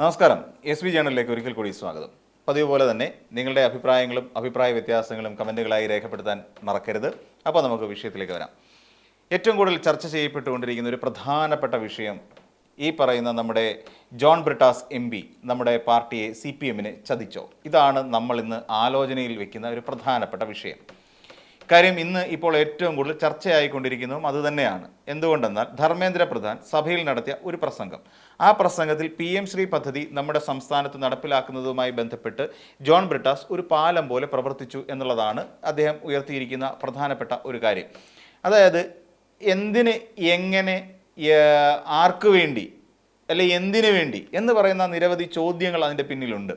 നമസ്കാരം. S V ജേണലിലേക്ക് ഒരിക്കൽ കൂടി സ്വാഗതം. പതിവ് പോലെ തന്നെ നിങ്ങളുടെ അഭിപ്രായങ്ങളും അഭിപ്രായ വ്യത്യാസങ്ങളും കമന്റുകളായി രേഖപ്പെടുത്താൻ മറക്കരുത്. അപ്പോൾ നമുക്ക് വിഷയത്തിലേക്ക് വരാം. ഏറ്റവും കൂടുതൽ ചർച്ച ചെയ്യപ്പെട്ടുകൊണ്ടിരിക്കുന്ന ഒരു പ്രധാനപ്പെട്ട വിഷയം ഈ പറയുന്ന നമ്മുടെ ജോൺ ബ്രിട്ടാസ് എം പി നമ്മുടെ പാർട്ടിയെ സി പി എമ്മിനെ ചതിച്ചോ? ഇതാണ് നമ്മൾ ഇന്ന് ആലോചനയിൽ വെക്കുന്ന ഒരു പ്രധാനപ്പെട്ട വിഷയം. കാര്യം ഇന്ന് ഇപ്പോൾ ഏറ്റവും കൂടുതൽ ചർച്ചയായിക്കൊണ്ടിരിക്കുന്നതും അതുതന്നെയാണ് എന്തുകൊണ്ടെന്നാൽ ധർമ്മേന്ദ്ര പ്രധാൻ സഭയിൽ നടത്തിയ ഒരു പ്രസംഗം. ആ പ്രസംഗത്തിൽ പി എം ശ്രീ പദ്ധതി നമ്മുടെ സംസ്ഥാനത്ത് നടപ്പിലാക്കുന്നതുമായി ബന്ധപ്പെട്ട് ജോൺ ബ്രിട്ടാസ് ഒരു പാലം പോലെ പ്രവർത്തിച്ചു എന്നുള്ളതാണ് അദ്ദേഹം ഉയർത്തിയിരിക്കുന്ന പ്രധാനപ്പെട്ട ഒരു കാര്യം. അതായത് എന്തിന് എങ്ങനെ ആർക്കു വേണ്ടി അല്ലെ എന്തിനു വേണ്ടി എന്ന് പറയുന്ന നിരവധി ചോദ്യങ്ങൾ അതിന്റെ പിന്നിലുണ്ട്.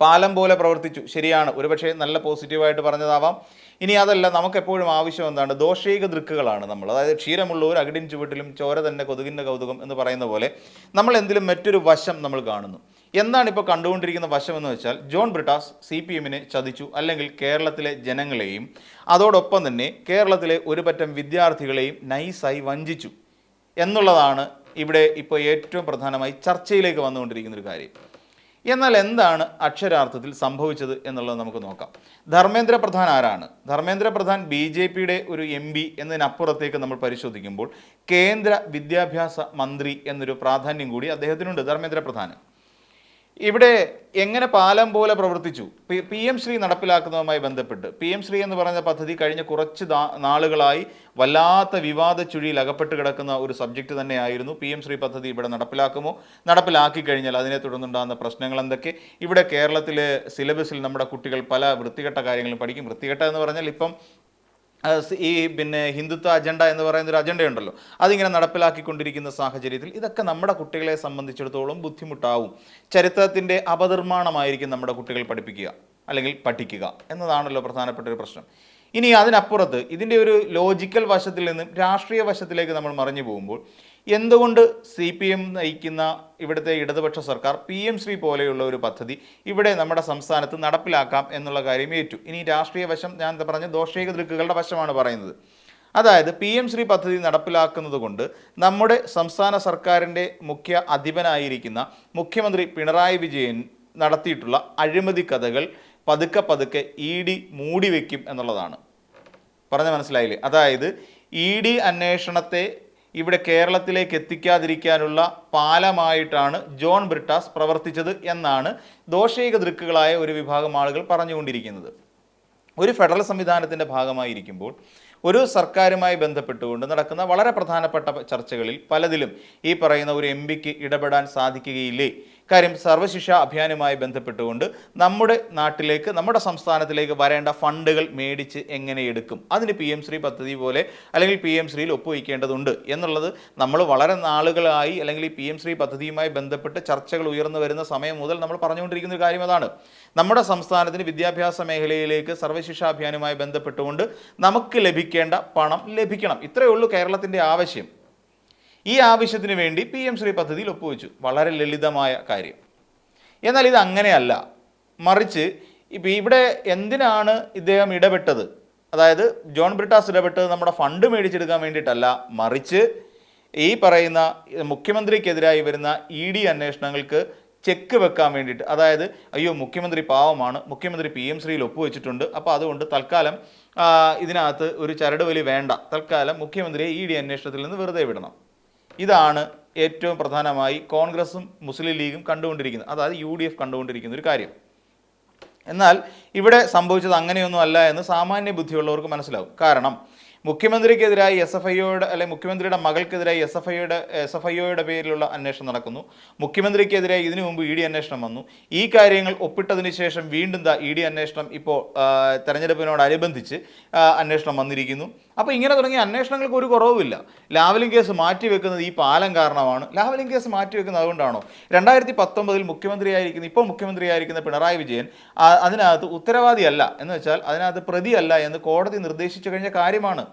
പാലം പോലെ പ്രവർത്തിച്ചു. ശരിയാണ്. ഒരുപക്ഷെ നല്ല പോസിറ്റീവായിട്ട് പറഞ്ഞതാവാം. ഇനി അതല്ല നമുക്ക് എപ്പോഴും ആവശ്യം എന്താണ്? ദോഷൈക ദൃക്കുകളാണ് നമ്മൾ. അതായത് ക്ഷീരമുള്ളവർ അകിടിൻ ചുവട്ടിലും ചോര തന്നെ കൊതുകിന്റെ കൗതുകം എന്ന് പറയുന്ന പോലെ നമ്മൾ എന്തിലും മറ്റൊരു വശം നമ്മൾ കാണുന്നു. എന്താണ് ഇപ്പോൾ കണ്ടുകൊണ്ടിരിക്കുന്ന വശം എന്ന് വെച്ചാൽ ജോൺ ബ്രിട്ടാസ് സി പി എമ്മിനെ ചതിച്ചു. അല്ലെങ്കിൽ കേരളത്തിലെ ജനങ്ങളെയും അതോടൊപ്പം തന്നെ കേരളത്തിലെ ഒരു പറ്റം വിദ്യാർത്ഥികളെയും നൈസായി വഞ്ചിച്ചു. എന്നുള്ളതാണ് ഇവിടെ ഇപ്പോൾ ഏറ്റവും പ്രധാനമായി ചർച്ചയിലേക്ക് വന്നുകൊണ്ടിരിക്കുന്ന ഒരു കാര്യം. എന്നാൽ എന്താണ് അക്ഷരാർത്ഥത്തിൽ സംഭവിച്ചത് എന്നുള്ളത് നമുക്ക് നോക്കാം. ധർമ്മേന്ദ്ര പ്രധാൻ ആരാണ്? ധർമ്മേന്ദ്ര പ്രധാൻ ബി ജെ പിയുടെ ഒരു എം പി എന്നതിനപ്പുറത്തേക്ക് നമ്മൾ പരിശോധിക്കുമ്പോൾ കേന്ദ്ര വിദ്യാഭ്യാസ മന്ത്രി എന്നൊരു പ്രാധാന്യം കൂടി അദ്ദേഹത്തിനുണ്ട്. ധർമ്മേന്ദ്ര പ്രധാന്. ഇവിടെ എങ്ങനെ പാലം പോലെ പ്രവർത്തിച്ചു? പി എം ശ്രീ നടപ്പിലാക്കുന്നതുമായി ബന്ധപ്പെട്ട്. പി എം ശ്രീ എന്ന് പറയുന്ന പദ്ധതി കഴിഞ്ഞ കുറച്ച് നാളുകളായി വല്ലാത്ത വിവാദ ചുഴിയിൽ അകപ്പെട്ട് കിടക്കുന്ന ഒരു സബ്ജക്റ്റ് തന്നെയായിരുന്നു. പി എം ശ്രീ പദ്ധതി ഇവിടെ നടപ്പിലാക്കുമോ? നടപ്പിലാക്കി കഴിഞ്ഞാൽ അതിനെ തുടർന്നുണ്ടാകുന്ന പ്രശ്നങ്ങൾ എന്തൊക്കെ? ഇവിടെ കേരളത്തിലെ സിലബസിൽ നമ്മുടെ കുട്ടികൾ പല വൃത്തികെട്ട കാര്യങ്ങളും പഠിക്കും. വൃത്തികെട്ട എന്ന് പറഞ്ഞാൽ ഇപ്പം ഈ പിന്നെ ഹിന്ദുത്വ അജണ്ട എന്ന് പറയുന്ന ഒരു അജണ്ടയുണ്ടല്ലോ. അതിങ്ങനെ നടപ്പിലാക്കിക്കൊണ്ടിരിക്കുന്ന സാഹചര്യത്തിൽ ഇതൊക്കെ നമ്മുടെ കുട്ടികളെ സംബന്ധിച്ചിടത്തോളം ബുദ്ധിമുട്ടാവും. ചരിത്രത്തിന്റെ അപനിർമ്മാണമായിരിക്കും നമ്മുടെ കുട്ടികൾ പഠിപ്പിക്കുക അല്ലെങ്കിൽ പഠിക്കുക എന്നതാണല്ലോ പ്രധാനപ്പെട്ട ഒരു പ്രശ്നം. ഇനി അതിനപ്പുറത്ത് ഇതിന്റെ ഒരു ലോജിക്കൽ വശത്തിൽ നിന്നും രാഷ്ട്രീയ വശത്തിലേക്ക് നമ്മൾ മറിഞ്ഞു പോകുമ്പോൾ എന്തുകൊണ്ട് സി പി എം നയിക്കുന്ന ഇവിടുത്തെ ഇടതുപക്ഷ സർക്കാർ പി എം ശ്രീ പോലെയുള്ള ഒരു പദ്ധതി ഇവിടെ നമ്മുടെ സംസ്ഥാനത്ത് നടപ്പിലാക്കാം എന്നുള്ള കാര്യം ഏറ്റു. ഇനി രാഷ്ട്രീയ വശം ഞാൻ പറഞ്ഞ ദോഷേക ദൃക്കുകളുടെ വശമാണ് പറയുന്നത്. അതായത് പി എം ശ്രീ പദ്ധതി നടപ്പിലാക്കുന്നത് കൊണ്ട് നമ്മുടെ സംസ്ഥാന സർക്കാരിന്റെ മുഖ്യ അധിപനായിരിക്കുന്ന മുഖ്യമന്ത്രി പിണറായി വിജയൻ നടത്തിയിട്ടുള്ള അഴിമതി കഥകൾ പതുക്കെ പതുക്കെ ഇ ഡി മൂടിവെക്കും എന്നുള്ളതാണ്. പറഞ്ഞ മനസ്സിലായില്ലേ? അതായത് ഇ ഡി അന്വേഷണത്തെ ഇവിടെ കേരളത്തിലേക്ക് എത്തിക്കാതിരിക്കാനുള്ള പാലമായിട്ടാണ് ജോൺ ബ്രിട്ടാസ് പ്രവർത്തിച്ചത് എന്നാണ് ദോഷൈക ദൃക്കുകളായ ഒരു വിഭാഗം ആളുകൾ പറഞ്ഞുകൊണ്ടിരിക്കുന്നത്. ഒരു ഫെഡറൽ സംവിധാനത്തിന്റെ ഭാഗമായിരിക്കുമ്പോൾ ഒരു സർക്കാരുമായി ബന്ധപ്പെട്ടുകൊണ്ട് നടക്കുന്ന വളരെ പ്രധാനപ്പെട്ട ചർച്ചകളിൽ പലതിലും ഈ പറയുന്ന ഒരു എം പിക്ക് ഇടപെടാൻ സാധിക്കുകയില്ലേ കാര്യം സർവശിക്ഷ അഭിയാനുമായി ബന്ധപ്പെട്ടുകൊണ്ട് നമ്മുടെ നാട്ടിലേക്ക് നമ്മുടെ സംസ്ഥാനത്തിലേക്ക് വരേണ്ട ഫണ്ടുകൾ മേടിച്ച് എങ്ങനെ എടുക്കും? അതിന് പി എം ശ്രീ പദ്ധതി പോലെ അല്ലെങ്കിൽ പി എം ശ്രീയിൽ ഒപ്പുവയ്ക്കേണ്ടതുണ്ട് എന്നുള്ളത് നമ്മൾ വളരെ നാളുകളായി അല്ലെങ്കിൽ ഈ പി എം ശ്രീ പദ്ധതിയുമായി ബന്ധപ്പെട്ട് ചർച്ചകൾ ഉയർന്നു വരുന്ന സമയം മുതൽ നമ്മൾ പറഞ്ഞുകൊണ്ടിരിക്കുന്ന ഒരു കാര്യം അതാണ്. നമ്മുടെ സംസ്ഥാനത്തിന് വിദ്യാഭ്യാസ മേഖലയിലേക്ക് സർവശിക്ഷാ അഭിയാനുമായി ബന്ധപ്പെട്ടുകൊണ്ട് നമുക്ക് ലഭിക്കേണ്ട പണം ലഭിക്കണം. ഇത്രയേ ഉള്ളൂ കേരളത്തിന്റെ ആവശ്യം. ഈ ആവശ്യത്തിന് വേണ്ടി പി എം ശ്രീ പദ്ധതിയിൽ ഒപ്പുവെച്ചു. വളരെ ലളിതമായ കാര്യം. എന്നാൽ ഇത് അങ്ങനെയല്ല. മറിച്ച് ഇപ്പം ഇവിടെ എന്തിനാണ് ഇദ്ദേഹം ഇടപെട്ടത്? അതായത് ജോൺ ബ്രിട്ടാസ് ഇടപെട്ടത് നമ്മുടെ ഫണ്ട് മേടിച്ചെടുക്കാൻ വേണ്ടിയിട്ടല്ല. മറിച്ച് ഈ പറയുന്ന മുഖ്യമന്ത്രിക്കെതിരായി വരുന്ന ഇ ഡി അന്വേഷണങ്ങൾക്ക് ചെക്ക് വെക്കാൻ വേണ്ടിയിട്ട്. അതായത് അയ്യോ മുഖ്യമന്ത്രി പാവമാണ്. മുഖ്യമന്ത്രി പി എം ശ്രീയിൽ ഒപ്പുവെച്ചിട്ടുണ്ട്. അപ്പോൾ അതുകൊണ്ട് തൽക്കാലം ഇതിനകത്ത് ഒരു ചരട് വലി വേണ്ട. തൽക്കാലം മുഖ്യമന്ത്രിയെ ഇ ഡി അന്വേഷണത്തിൽ നിന്ന് വെറുതെ വിടണം. ഇതാണ് ഏറ്റവും പ്രധാനമായി കോൺഗ്രസും മുസ്ലിം ലീഗും കണ്ടുകൊണ്ടിരിക്കുന്നത്. അതായത് യു ഡി എഫ് കണ്ടുകൊണ്ടിരിക്കുന്ന ഒരു കാര്യം. എന്നാൽ ഇവിടെ സംഭവിച്ചത് അങ്ങനെയൊന്നും അല്ല എന്ന് സാമാന്യ ബുദ്ധിയുള്ളവർക്ക് മനസ്സിലാവും. കാരണം മുഖ്യമന്ത്രിക്കെതിരായി എസ് എഫ് ഐയോയുടെ അല്ലെങ്കിൽ മുഖ്യമന്ത്രിയുടെ മകൾക്കെതിരായി എസ് എഫ് ഐയുടെ എസ് എഫ് ഐയോയുടെ പേരിലുള്ള അന്വേഷണം നടക്കുന്നു. മുഖ്യമന്ത്രിക്കെതിരായി ഇതിനു മുമ്പ് ഇ ഡി അന്വേഷണം വന്നു. ഈ കാര്യങ്ങൾ ഒപ്പിട്ടതിന് ശേഷം വീണ്ടും ദാ ഇ ഡി അന്വേഷണം ഇപ്പോൾ തെരഞ്ഞെടുപ്പിനോടനുബന്ധിച്ച് അന്വേഷണം വന്നിരിക്കുന്നു. അപ്പോൾ ഇങ്ങനെ തുടങ്ങിയ അന്വേഷണങ്ങൾക്ക് ഒരു കുറവുമില്ല. ലാവലിംഗ് കേസ് മാറ്റിവെക്കുന്നത് ഈ പാലം കാരണമാണ്. ലാവലിംഗ് കേസ് മാറ്റിവെക്കുന്നത് അതുകൊണ്ടാണോ? രണ്ടായിരത്തി പത്തൊമ്പതിൽ മുഖ്യമന്ത്രിയായിരിക്കുന്ന ഇപ്പോൾ മുഖ്യമന്ത്രിയായിരിക്കുന്ന പിണറായി വിജയൻ അതിനകത്ത് ഉത്തരവാദിയല്ല. എന്ന് വെച്ചാൽ അതിനകത്ത് പ്രതിയല്ല എന്ന് കോടതി നിർദ്ദേശിച്ചു കഴിഞ്ഞ കാര്യമാണ്.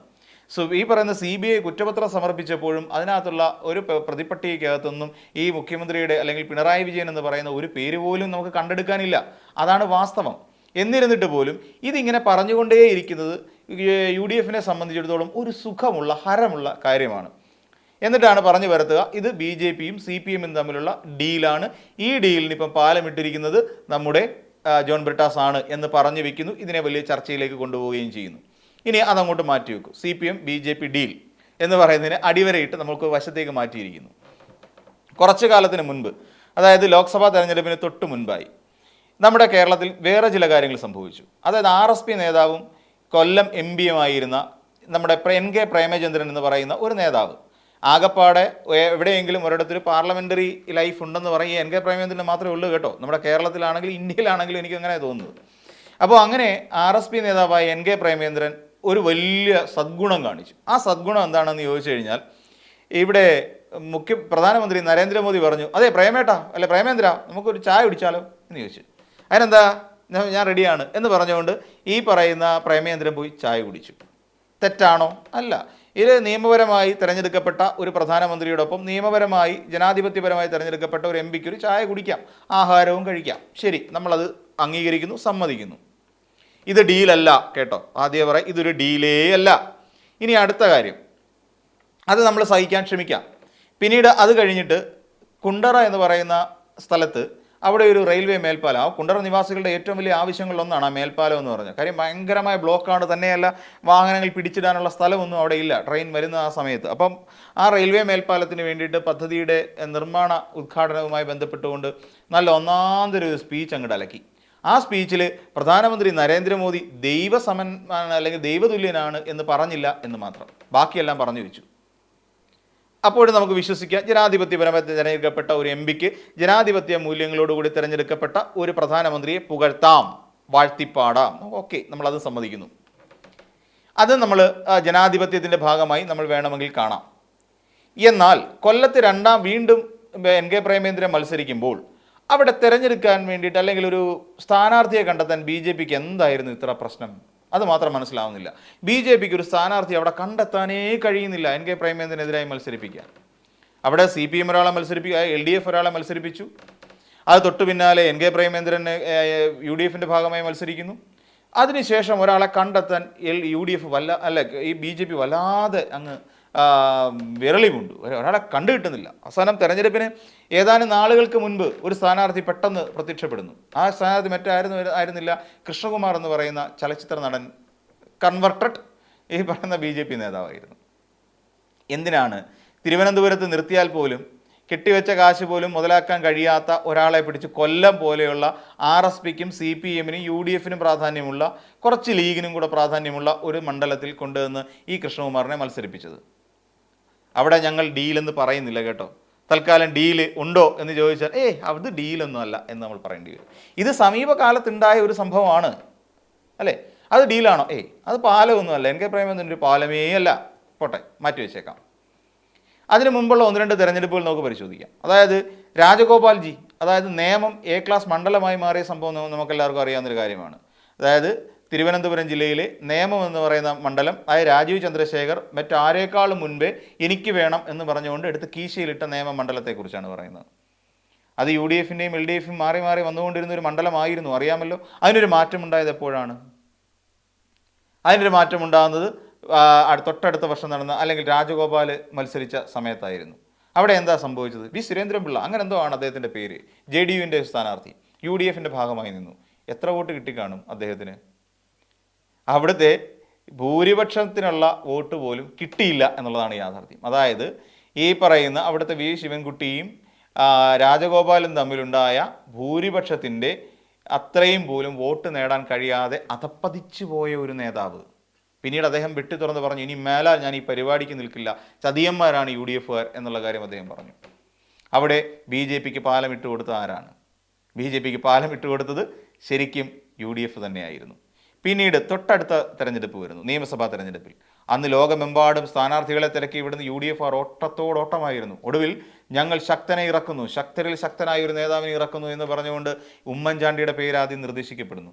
സോ ഈ പറയുന്ന സി ബി ഐ കുറ്റപത്രം സമർപ്പിച്ചപ്പോഴും അതിനകത്തുള്ള ഒരു പ്രതിപട്ടികയ്ക്കകത്തൊന്നും ഈ മുഖ്യമന്ത്രിയുടെ അല്ലെങ്കിൽ പിണറായി വിജയൻ എന്ന് പറയുന്ന ഒരു പേര് പോലും നമുക്ക് കണ്ടെടുക്കാനില്ല. അതാണ് വാസ്തവം. എന്നിരുന്നിട്ട് പോലും ഇതിങ്ങനെ പറഞ്ഞുകൊണ്ടേയിരിക്കുന്നത് യു ഡി എഫിനെ സംബന്ധിച്ചിടത്തോളം ഒരു സുഖമുള്ള ഹരമുള്ള കാര്യമാണ്. എന്നിട്ടാണ് പറഞ്ഞു വരുത്തുക ഇത് ബി ജെ പിയും സി പി എമ്മും തമ്മിലുള്ള ഡീലാണ്. ഈ ഡീലിന് ഇപ്പം പാലമിട്ടിരിക്കുന്നത് നമ്മുടെ ജോൺ ബ്രിട്ടാസ് ആണ് എന്ന് പറഞ്ഞു വെക്കുന്നു. ഇതിനെ വലിയ ചർച്ചയിലേക്ക് കൊണ്ടുപോവുകയും ചെയ്യുന്നു. ഇനി അതങ്ങോട്ട് മാറ്റി വെക്കും. C P M B J P deal എന്ന് പറയുന്നതിന് അടിവരയിട്ട് നമുക്ക് വശത്തേക്ക് മാറ്റിയിരിക്കുന്നു. കുറച്ചു കാലത്തിന് മുൻപ് അതായത് ലോക്സഭാ തെരഞ്ഞെടുപ്പിന് തൊട്ട് മുൻപായി നമ്മുടെ കേരളത്തിൽ വേറെ ചില കാര്യങ്ങൾ സംഭവിച്ചു. അതായത് ആർ എസ് പി നേതാവും കൊല്ലം എം പിയുമായിരുന്ന നമ്മുടെ എൻ കെ പ്രേമചന്ദ്രൻ എന്ന് പറയുന്ന ഒരു നേതാവ്. ആകപ്പാടെ എവിടെയെങ്കിലും ഒരിടത്തൊരു പാർലമെന്ററി ലൈഫ് ഉണ്ടെന്ന് പറയും എൻ കെ പ്രേമചന്ദ്രന് മാത്രമേ ഉള്ളൂ കേട്ടോ. നമ്മുടെ കേരളത്തിലാണെങ്കിലും ഇന്ത്യയിലാണെങ്കിലും എനിക്ക് അങ്ങനെ തോന്നുന്നത്. അപ്പോൾ അങ്ങനെ ആർ എസ് പി നേതാവായ എൻ കെ പ്രേമേന്ദ്രൻ ഒരു വലിയ സദ്ഗുണം കാണിച്ചു. ആ സദ്ഗുണം എന്താണെന്ന് ചോദിച്ചു കഴിഞ്ഞാൽ ഇവിടെ മുഖ്യ പ്രധാനമന്ത്രി നരേന്ദ്രമോദി പറഞ്ഞു അതെ പ്രേമേട്ടാ അല്ലെ പ്രേമേന്ദ്ര നമുക്കൊരു ചായ കുടിച്ചാലോ? എന്ന് ചോദിച്ചു. അതിനെന്താ? ഞാൻ റെഡിയാണ് എന്ന് പറഞ്ഞുകൊണ്ട് ഈ പറയുന്ന പ്രേമേന്ദ്രൻ പോയി ചായ കുടിച്ചു. തെറ്റാണോ? അല്ല. ഇത് നിയമപരമായി തിരഞ്ഞെടുക്കപ്പെട്ട ഒരു പ്രധാനമന്ത്രിയോടൊപ്പം നിയമപരമായി ജനാധിപത്യപരമായി തിരഞ്ഞെടുക്കപ്പെട്ട ഒരു എം പിക്ക് ഒരു ചായ കുടിക്കാം. ആഹാരവും കഴിക്കാം. ശരി നമ്മളത് അംഗീകരിക്കുന്നു സമ്മതിക്കുന്നു. ഇത് ഡീലല്ല കേട്ടോ. ആദ്യം പറയാം ഇതൊരു ഡീലേ അല്ല. ഇനി അടുത്ത കാര്യം. അത് നമ്മൾ സഹിക്കാൻ ശ്രമിക്കാം പിന്നീട് അത് കഴിഞ്ഞിട്ട് കുണ്ടറ എന്ന് പറയുന്ന സ്ഥലത്ത് അവിടെ ഒരു റെയിൽവേ മേൽപ്പാലം. ആ കുണ്ടറ നിവാസികളുടെ ഏറ്റവും വലിയ ആവശ്യങ്ങളിലൊന്നാണ് ആ മേൽപ്പാലം എന്ന് പറഞ്ഞത്. കാര്യം ഭയങ്കരമായ ബ്ലോക്കാണ് തന്നെയല്ല വാഹനങ്ങൾ പിടിച്ചിടാനുള്ള സ്ഥലമൊന്നും അവിടെ ഇല്ല. ട്രെയിൻ വരുന്ന ആ സമയത്ത്. അപ്പം ആ റെയിൽവേ മേൽപ്പാലത്തിന് വേണ്ടിയിട്ട് പദ്ധതിയുടെ നിർമ്മാണ ഉദ്ഘാടനവുമായി ബന്ധപ്പെട്ടുകൊണ്ട് നല്ല ഒന്നാന്തര ഒരു സ്പീച്ച് അങ്ങോട്ട് അലക്കി. ആ സ്പീച്ചിൽ പ്രധാനമന്ത്രി നരേന്ദ്രമോദി ദൈവസമൻ അല്ലെങ്കിൽ ദൈവതുല്യനാണ് എന്ന് പറഞ്ഞില്ല എന്ന് മാത്രം. ബാക്കിയെല്ലാം പറഞ്ഞു വെച്ചു. അപ്പോഴും നമുക്ക് വിശ്വസിക്കാം ജനാധിപത്യപരമായി തിരഞ്ഞെടുക്കപ്പെട്ട ഒരു എം പിക്ക് ജനാധിപത്യ മൂല്യങ്ങളോടുകൂടി തിരഞ്ഞെടുക്കപ്പെട്ട ഒരു പ്രധാനമന്ത്രിയെ പുകഴ്ത്താം വാഴ്ത്തിപ്പാടാം. ഓക്കെ നമ്മളത് സമ്മതിക്കുന്നു. അത് നമ്മൾ ജനാധിപത്യത്തിന്റെ ഭാഗമായി നമ്മൾ വേണമെങ്കിൽ കാണാം. എന്നാൽ കൊല്ലത്ത് രണ്ടാം വീണ്ടും എൻ കെ പ്രേമേന്ദ്രൻ മത്സരിക്കുമ്പോൾ അവിടെ തിരഞ്ഞെടുക്കാൻ വേണ്ടിയിട്ട് അല്ലെങ്കിൽ ഒരു സ്ഥാനാർത്ഥിയെ കണ്ടെത്താൻ ബി ജെ പിക്ക് എന്തായിരുന്നു ഇത്ര പ്രശ്നം? അത് മാത്രം മനസ്സിലാവുന്നില്ല. ബി ജെ പിക്ക് ഒരു സ്ഥാനാർത്ഥി അവിടെ കണ്ടെത്താനേ കഴിയുന്നില്ല. എൻ കെ പ്രേമേന്ദ്രനെതിരായി മത്സരിപ്പിക്കാൻ അവിടെ സി പി എം ഒരാളെ മത്സരിപ്പിക്കുക എൽ ഡി എഫ് ഒരാളെ മത്സരിപ്പിച്ചു. അത് തൊട്ടു പിന്നാലെ N K Premendran U D എഫിന്റെ ഭാഗമായി മത്സരിക്കുന്നു. അതിനുശേഷം ഒരാളെ കണ്ടെത്താൻ എൽ യു ഡി എഫ് വല്ല അല്ല ഈ ബി ജെ പി വല്ലാതെ അങ്ങ് വിരളിമുണ്ട്. ഒരു- ഒരാളെ കണ്ടു കിട്ടുന്നില്ല. അവസാനം തെരഞ്ഞെടുപ്പിന് ഏതാനും നാളുകൾക്ക് മുൻപ് ഒരു സ്ഥാനാർത്ഥി പെട്ടെന്ന് പ്രത്യക്ഷപ്പെടുന്നു. ആ സ്ഥാനാർത്ഥി മറ്റായിരുന്നു ആയിരുന്നില്ല. കൃഷ്ണകുമാർ എന്ന് പറയുന്ന ചലച്ചിത്ര നടൻ കൺവർട്ടഡ് ഈ പറയുന്ന ബി ജെ പി നേതാവായിരുന്നു. എന്തിനാണ് തിരുവനന്തപുരത്ത് നിർത്തിയാൽ പോലും കെട്ടിവെച്ച കാശ് പോലും മുതലാക്കാൻ കഴിയാത്ത ഒരാളെ പിടിച്ച് കൊല്ലം പോലെയുള്ള ആർ എസ് പിക്കും സി പി എമ്മിനും യു ഡി എഫിനും പ്രാധാന്യമുള്ള കുറച്ച് ലീഗിനും കൂടെ പ്രാധാന്യമുള്ള ഒരു മണ്ഡലത്തിൽ കൊണ്ടുവന്ന് ഈ കൃഷ്ണകുമാറിനെ മത്സരിപ്പിച്ചത്? അവിടെ ഞങ്ങൾ ഡീലെന്ന് പറയുന്നില്ല കേട്ടോ. തൽക്കാലം ഡീൽ ഉണ്ടോ എന്ന് ചോദിച്ചാൽ ഏയ് അത് ഡീലൊന്നും അല്ല എന്ന് നമ്മൾ പറയേണ്ടി വരും. ഇത് സമീപകാലത്തുണ്ടായ ഒരു സംഭവമാണ്. അല്ലേ? അത് ഡീലാണോ ഏയ് അത് പാലമൊന്നും അല്ല. എൻ കെ പ്രേമചന്ദ്രൻ ഒരു പാലമേ അല്ല. പോട്ടെ മാറ്റി വെച്ചേക്കാം. അതിന് മുമ്പുള്ള ഒന്ന് രണ്ട് തിരഞ്ഞെടുപ്പുകൾ നമുക്ക് പരിശോധിക്കാം. അതായത് രാജഗോപാൽജി അതായത് നിയമം എ ക്ലാസ് മണ്ഡലമായി മാറിയ സംഭവം നമുക്ക് നമുക്കെല്ലാവർക്കും അറിയാവുന്നൊരു കാര്യമാണ്. അതായത് തിരുവനന്തപുരം ജില്ലയിലെ നേമം എന്ന് പറയുന്ന മണ്ഡലം അതായത് രാജീവ് ചന്ദ്രശേഖർ മറ്റാരേക്കാളും മുൻപേ എനിക്ക് വേണം എന്ന് പറഞ്ഞുകൊണ്ട് എടുത്ത് കീശയിലിട്ട നിയമ മണ്ഡലത്തെക്കുറിച്ചാണ് പറയുന്നത്. അത് യു ഡി എഫിന്റെയും എൽ ഡി എഫും മാറി മാറി വന്നുകൊണ്ടിരുന്ന ഒരു മണ്ഡലമായിരുന്നു അറിയാമല്ലോ. അതിനൊരു മാറ്റമുണ്ടായത് എപ്പോഴാണ്? അതിനൊരു മാറ്റമുണ്ടാകുന്നത് തൊട്ടടുത്ത വർഷം നടന്ന അല്ലെങ്കിൽ രാജഗോപാൽ മത്സരിച്ച സമയത്തായിരുന്നു. അവിടെ എന്താ സംഭവിച്ചത്? വി. സുരേന്ദ്രൻപിള്ള അങ്ങനെ എന്തോ ആണ് അദ്ദേഹത്തിന്റെ പേര്. ജെ ഡി യുവിന്റെ സ്ഥാനാർത്ഥി യു ഡി എഫിന്റെ ഭാഗമായി നിന്നു. എത്ര വോട്ട് കിട്ടിക്കാണും അദ്ദേഹത്തിന്? അവിടുത്തെ ഭൂരിപക്ഷത്തിനുള്ള വോട്ട് പോലും കിട്ടിയില്ല എന്നുള്ളതാണ് യാഥാർത്ഥ്യം. അതായത് ഈ പറയുന്ന അവിടുത്തെ വി. ശിവൻകുട്ടിയും രാജഗോപാലും തമ്മിലുണ്ടായ ഭൂരിപക്ഷത്തിന്റെ അത്രയും പോലും വോട്ട് നേടാൻ കഴിയാതെ അധപ്പതിച്ചു പോയ ഒരു നേതാവ്. പിന്നീട് അദ്ദേഹം വെട്ടി തുറന്ന് പറഞ്ഞു ഇനി മേലാൽ ഞാൻ ഈ പരിപാടിക്ക് നിൽക്കില്ല. ചതിയന്മാരാണ് യു ഡി എഫുകാർ എന്നുള്ള കാര്യം അദ്ദേഹം പറഞ്ഞു. അവിടെ ബി ജെ പിക്ക് പാലം ഇട്ട് കൊടുത്ത ആരാണ്? ബി ജെ പിക്ക് പാലം ഇട്ട് കൊടുത്തത് ശരിക്കും യു ഡി എഫ് തന്നെയായിരുന്നു. പിന്നീട് തൊട്ടടുത്ത തെരഞ്ഞെടുപ്പ് വരുന്നു നിയമസഭാ തെരഞ്ഞെടുപ്പിൽ. അന്ന് ലോകമെമ്പാടും സ്ഥാനാർത്ഥികളെ തിരക്കി ഇവിടുന്ന് യു ഡി എഫ് ആർ ഓട്ടത്തോടോട്ടമായിരുന്നു ഒടുവിൽ ഞങ്ങൾ ശക്തനെ ഇറക്കുന്നു ശക്തരിൽ ശക്തനായ ഒരു നേതാവിനെ ഇറക്കുന്നു എന്ന് പറഞ്ഞുകൊണ്ട് ഉമ്മൻചാണ്ടിയുടെ പേര് ആദ്യം നിർദ്ദേശിക്കപ്പെടുന്നു.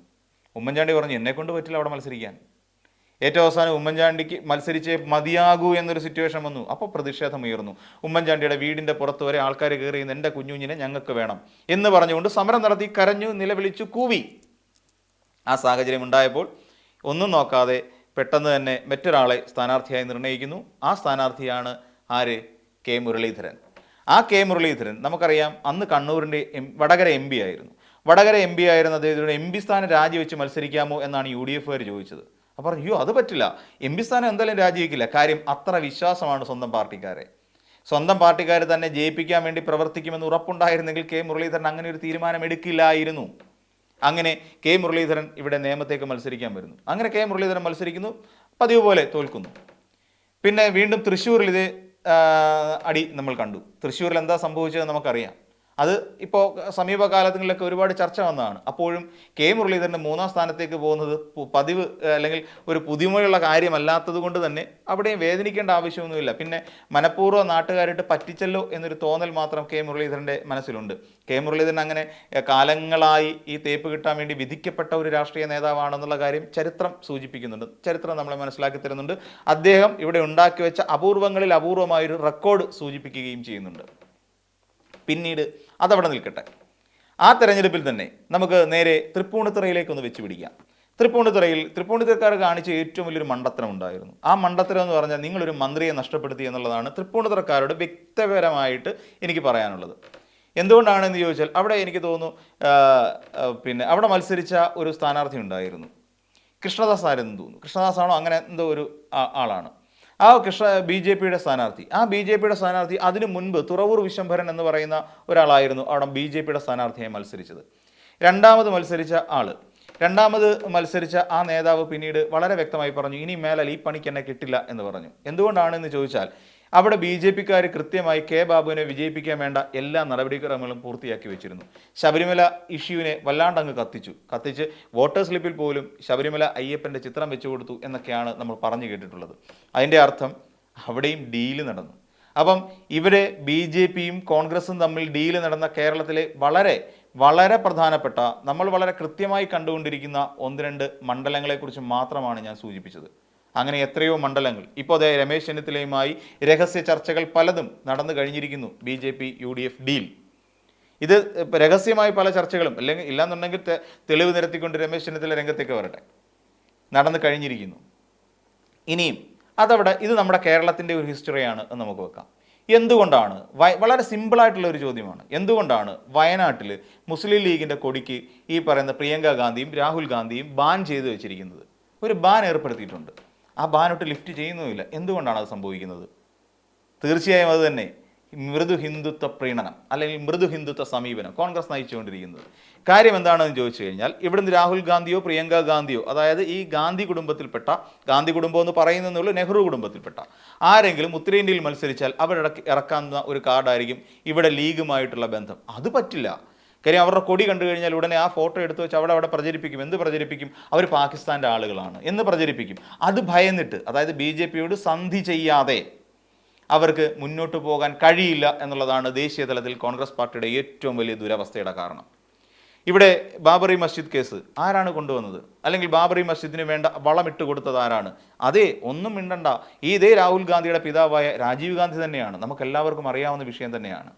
ഉമ്മൻചാണ്ടി പറഞ്ഞു എന്നെ കൊണ്ട് പറ്റില്ല അവിടെ മത്സരിക്കാൻ. ഏറ്റവും അവസാനം ഉമ്മൻചാണ്ടിക്ക് മത്സരിച്ചേ മതിയാകൂ എന്നൊരു സിറ്റുവേഷൻ വന്നു. അപ്പോൾ പ്രതിഷേധം ഉയർന്നു. ഉമ്മൻചാണ്ടിയുടെ വീടിന്റെ പുറത്ത് വരെ ആൾക്കാർ കയറി എന്റെ കുഞ്ഞുഞ്ഞിനെ ഞങ്ങൾക്ക് വേണം എന്ന് പറഞ്ഞുകൊണ്ട് സമരം നടത്തി കരഞ്ഞു നിലവിളിച്ചു കൂവി. ആ സാഹചര്യം ഉണ്ടായപ്പോൾ ഒന്നും നോക്കാതെ പെട്ടെന്ന് തന്നെ മറ്റൊരാളെ സ്ഥാനാർത്ഥിയായി നിർണയിക്കുന്നു ആ സ്ഥാനാർത്ഥിയാണ് ആര്? കെ. മുരളീധരൻ. ആ കെ. മുരളീധരൻ നമുക്കറിയാം അന്ന് കണ്ണൂരിന്റെ എം വടകര എം പി ആയിരുന്നു. വടകര എം പി ആയിരുന്ന അദ്ദേഹത്തിനോട് എം പി സ്ഥാനം രാജിവെച്ച് മത്സരിക്കാമോ എന്നാണ് യു ഡി എഫുകാർ ചോദിച്ചത്. അപ്പോൾ അയ്യോ അത് പറ്റില്ല. എം പി സ്ഥാനം എന്തായാലും രാജിവെക്കില്ല. കാര്യം അത്ര വിശ്വാസമാണ് സ്വന്തം പാർട്ടിക്കാരെ. സ്വന്തം പാർട്ടിക്കാർ തന്നെ ജയിപ്പിക്കാൻ വേണ്ടി പ്രവർത്തിക്കുമെന്ന് ഉറപ്പുണ്ടായിരുന്നെങ്കിൽ കെ. മുരളീധരൻ അങ്ങനെ ഒരു തീരുമാനം എടുക്കില്ലായിരുന്നു അങ്ങനെ കെ മുരളീധരൻ ഇവിടെ നിയമത്തേക്ക് മത്സരിക്കാൻ വരുന്നു. അങ്ങനെ കെ മുരളീധരൻ മത്സരിക്കുന്നു പതിവ് പോലെ തോൽക്കുന്നു. പിന്നെ വീണ്ടും തൃശ്ശൂരിൽ ഇത് അടി നമ്മൾ കണ്ടു. തൃശ്ശൂരിൽ എന്താ സംഭവിച്ചത് നമുക്കറിയാം. അത് ഇപ്പോൾ സമീപകാലങ്ങളിലൊക്കെ ഒരുപാട് ചർച്ച വന്നതാണ്. അപ്പോഴും കെ മുരളീധരന്റെ മൂന്നാം സ്ഥാനത്തേക്ക് പോകുന്നത് പതിവ് അല്ലെങ്കിൽ ഒരു പുതുമയുള്ള കാര്യമല്ലാത്തത് കൊണ്ട് തന്നെ അവിടെയും വേദനിക്കേണ്ട ആവശ്യമൊന്നുമില്ല. പിന്നെ മനഃപൂർവം നാട്ടുകാരായിട്ട് പറ്റിച്ചല്ലോ എന്നൊരു തോന്നൽ മാത്രം കെ മുരളീധരന്റെ മനസ്സിലുണ്ട്. കെ മുരളീധരൻ അങ്ങനെ കാലങ്ങളായി ഈ തേപ്പ് കിട്ടാൻ വേണ്ടി വിധിക്കപ്പെട്ട ഒരു രാഷ്ട്രീയ നേതാവാണെന്നുള്ള കാര്യം ചരിത്രം സൂചിപ്പിക്കുന്നുണ്ട്. ചരിത്രം നമ്മളെ മനസ്സിലാക്കി തരുന്നുണ്ട്. അദ്ദേഹം ഇവിടെ ഉണ്ടാക്കി വെച്ച അപൂർവങ്ങളിൽ അപൂർവമായൊരു റെക്കോർഡ് സൂചിപ്പിക്കുകയും ചെയ്യുന്നുണ്ട്. പിന്നീട് അതവിടെ നിൽക്കട്ടെ. ആ തെരഞ്ഞെടുപ്പിൽ തന്നെ നമുക്ക് നേരെ തൃപ്പൂണിത്തുറയിലേക്ക് ഒന്ന് വെച്ച് പിടിക്കാം. തൃപ്പൂണിത്തുറയിൽ തൃപ്പൂണിത്തുറക്കാർ കാണിച്ച ഏറ്റവും വലിയൊരു മണ്ടത്തരം ഉണ്ടായിരുന്നു. ആ മണ്ടത്തരം എന്ന് പറഞ്ഞാൽ നിങ്ങളൊരു മന്ത്രിയെ നഷ്ടപ്പെടുത്തി എന്നുള്ളതാണ് തൃപ്പൂണിത്തുറക്കാരോട് വ്യക്തപരമായിട്ട് എനിക്ക് പറയാനുള്ളത്. എന്തുകൊണ്ടാണെന്ന് ചോദിച്ചാൽ അവിടെ എനിക്ക് തോന്നുന്നു പിന്നെ അവിടെ മത്സരിച്ച ഒരു സ്ഥാനാർത്ഥി ഉണ്ടായിരുന്നു. കൃഷ്ണദാസ് ആരെന്ന് തോന്നുന്നു. കൃഷ്ണദാസ് ആണോ അങ്ങനെ എന്തോ ഒരു ആളാണ്. ആ കൃഷ്ണ ബി ജെ പിയുടെ സ്ഥാനാർത്ഥി. ആ ബി ജെ പിയുടെ സ്ഥാനാർത്ഥി അതിനു മുൻപ് തുറവൂർ വിശംഭരൻ എന്ന് പറയുന്ന ഒരാളായിരുന്നു അവിടെ ബി ജെ പിയുടെ സ്ഥാനാർത്ഥിയായി മത്സരിച്ചത്. രണ്ടാമത് മത്സരിച്ച ആൾ രണ്ടാമത് മത്സരിച്ച ആ നേതാവ് പിന്നീട് വളരെ വ്യക്തമായി പറഞ്ഞു ഇനി മേലാൽ ഈ പണിക്ക് എന്നെ കിട്ടില്ല എന്ന് പറഞ്ഞു. എന്തുകൊണ്ടാണെന്ന് ചോദിച്ചാൽ അവിടെ ബി ജെ പിക്കാർ കൃത്യമായി കെ ബാബുവിനെ വിജയിപ്പിക്കാൻ വേണ്ട എല്ലാ നടപടിക്രമങ്ങളും പൂർത്തിയാക്കി വെച്ചിരുന്നു. ശബരിമല ഇഷ്യൂവിനെ വല്ലാണ്ട് അങ്ങ് കത്തിച്ചു. കത്തിച്ച് വോട്ടർ സ്ലിപ്പിൽ പോലും ശബരിമല അയ്യപ്പന്റെ ചിത്രം വെച്ചു കൊടുത്തു എന്നൊക്കെയാണ് നമ്മൾ പറഞ്ഞു കേട്ടിട്ടുള്ളത്. അതിന്റെ അർത്ഥം അവിടെയും ഡീൽ നടന്നു. അപ്പം ഇവരെ ബി ജെ പിയും കോൺഗ്രസും തമ്മിൽ ഡീൽ നടന്ന കേരളത്തിലെ വളരെ വളരെ പ്രധാനപ്പെട്ട നമ്മൾ വളരെ കൃത്യമായി കണ്ടുകൊണ്ടിരിക്കുന്ന ഒന്ന് രണ്ട് മണ്ഡലങ്ങളെക്കുറിച്ച് മാത്രമാണ് ഞാൻ സൂചിപ്പിച്ചത്. അങ്ങനെ എത്രയോ മണ്ഡലങ്ങൾ. ഇപ്പോൾ അതേ രമേശ് ചെന്നിത്തലയുമായി രഹസ്യ ചർച്ചകൾ പലതും നടന്നു കഴിഞ്ഞിരിക്കുന്നു B J P U D F deal ഇത് രഹസ്യമായി പല ചർച്ചകളും അല്ലെങ്കിൽ ഇല്ലാന്നുണ്ടെങ്കിൽ തെളിവ് നിരത്തിക്കൊണ്ട് രമേശ് ചെന്നിത്തല രംഗത്തേക്ക് വരട്ടെ. നടന്നു കഴിഞ്ഞിരിക്കുന്നു. ഇനിയും അതവിടെ ഇത് നമ്മുടെ കേരളത്തിന്റെ ഒരു ഹിസ്റ്ററിയാണ് എന്ന് നമുക്ക് വെക്കാം. എന്തുകൊണ്ടാണ് വയ വളരെ സിമ്പിളായിട്ടുള്ള ഒരു ചോദ്യമാണ്. എന്തുകൊണ്ടാണ് വയനാട്ടിൽ മുസ്ലിം ലീഗിന്റെ കൊടിക്ക് ഈ പറയുന്ന പ്രിയങ്ക ഗാന്ധിയും രാഹുൽ ഗാന്ധിയും ബാൻ ചെയ്തു വെച്ചിരിക്കുന്നത്? ഒരു ബാൻ ഏർപ്പെടുത്തിയിട്ടുണ്ട്. ആ ബാനോട്ട് ലിഫ്റ്റ് ചെയ്യുന്നുമില്ല. എന്തുകൊണ്ടാണ് അത് സംഭവിക്കുന്നത്? തീർച്ചയായും അത് തന്നെ. മൃദു ഹിന്ദുത്വ പ്രീണനം അല്ലെങ്കിൽ മൃദു ഹിന്ദുത്വ സമീപനം കോൺഗ്രസ് നയിച്ചുകൊണ്ടിരിക്കുന്നത്. കാര്യം എന്താണെന്ന് ചോദിച്ചു കഴിഞ്ഞാൽ ഇവിടുന്ന് രാഹുൽ ഗാന്ധിയോ പ്രിയങ്ക ഗാന്ധിയോ അതായത് ഈ ഗാന്ധി കുടുംബത്തിൽപ്പെട്ട ഗാന്ധി കുടുംബം എന്ന് പറയുന്നതെന്നുള്ളൂ നെഹ്റു കുടുംബത്തിൽപ്പെട്ട ആരെങ്കിലും ഉത്തരേന്ത്യയിൽ മത്സരിച്ചാൽ അവരിടക്ക് ഇറക്കാവുന്ന ഒരു കാർഡായിരിക്കും ഇവിടെ ലീഗുമായിട്ടുള്ള ബന്ധം. അത് പറ്റില്ല. കാര്യം അവരുടെ കൊടി കണ്ടു കഴിഞ്ഞാൽ ഉടനെ ആ ഫോട്ടോ എടുത്തു വെച്ച് അവിടെ അവിടെ പ്രചരിപ്പിക്കും. എന്ത് പ്രചരിപ്പിക്കും? അവർ പാകിസ്ഥാന്റെ ആളുകളാണ്. എന്ന് പ്രചരിപ്പിക്കും. അത് ഭയന്നിട്ട് അതായത് ബി ജെ പിയോട് സന്ധി ചെയ്യാതെ അവർക്ക് മുന്നോട്ട് പോകാൻ കഴിയില്ല എന്നുള്ളതാണ് ദേശീയ തലത്തിൽ കോൺഗ്രസ് പാർട്ടിയുടെ ഏറ്റവും വലിയ ദുരവസ്ഥയുടെ കാരണം. ഇവിടെ ബാബറി മസ്ജിദ് കേസ് ആരാണ് കൊണ്ടുവന്നത്? അല്ലെങ്കിൽ ബാബറി മസ്ജിദിന് വേണ്ട വളമിട്ട് കൊടുത്തത് ആരാണ്? അതെ ഒന്നും മിണ്ടണ്ട. ഇതേ രാഹുൽ ഗാന്ധിയുടെ പിതാവായ രാജീവ് ഗാന്ധി തന്നെയാണ്. നമുക്ക് എല്ലാവർക്കും അറിയാവുന്ന വിഷയം തന്നെയാണ്.